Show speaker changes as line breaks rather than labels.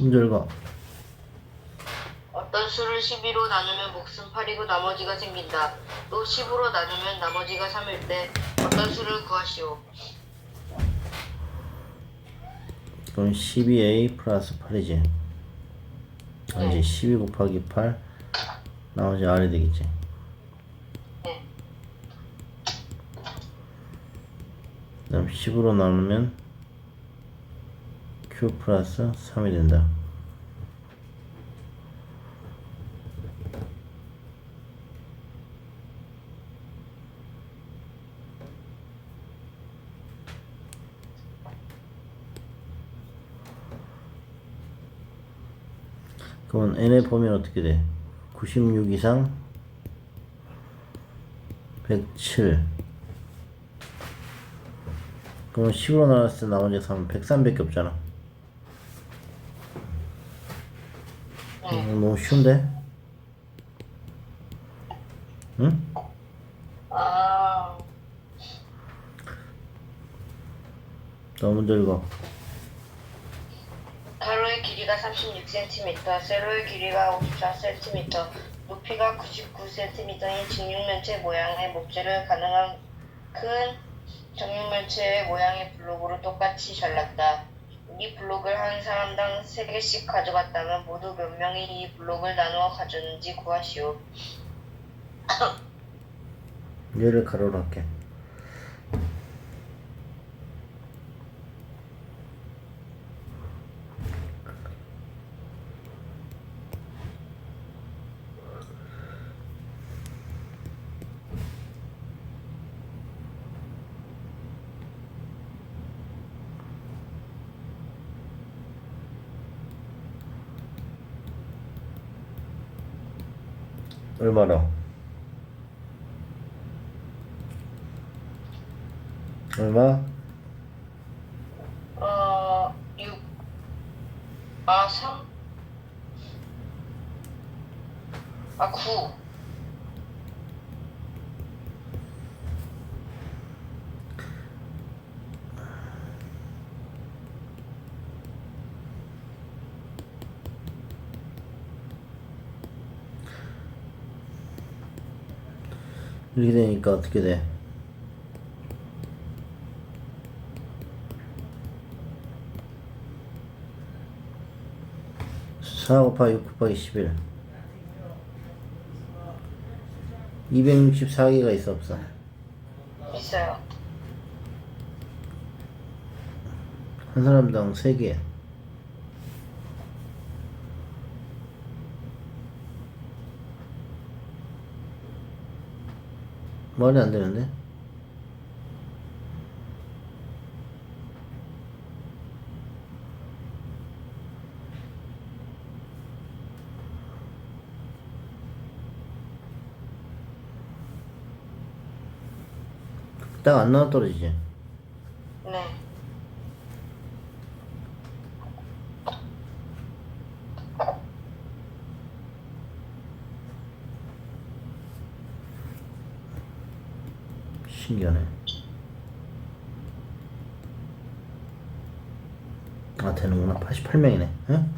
읽어.
어떤 수를 12로 나누면 몫은 8이고 나머지가 생긴다. 또 10으로 나누면 나머지가 3일 때 어떤 수를 구하시오.
그럼 12a 플러스 8이지. 이제 12 곱하기 8 나머지 r이 되겠지.
네.
그다음 10으로 나누면 q 플러스 3이 된다. 그러면 n의 범위는 어떻게 돼? 96 이상 107 그러면 10으로 나눴을 때 나머지 3은 103밖에 없잖아
네.
음, 너무 쉬운데? 응?
아,
너무 들고
가로의 길이가 36cm, 세로의 길이가 54cm, 높이가 99cm인 직육면체 모양의 목재를 가능한 큰 정육면체의 모양의 블록으로 똑같이 잘랐다. 이 블록을 한 사람당 3개씩 가져갔다면 모두 몇 명이 이 블록을 나누어 가졌는지 구하시오.
얘를 가로로 할게 얼마나? 얼마?
어, 6, 아, 3, 아, 9.
이렇게 되니까 어떻게 돼? 사 곱하기 6 곱하기 11 264개가 있어 없어?
있어요.
한 사람당 3개 말이 안 되는데? 딱 안 나와 떨어지지?
네.
신기하네. 아, 되는구나. 88명이네. 응?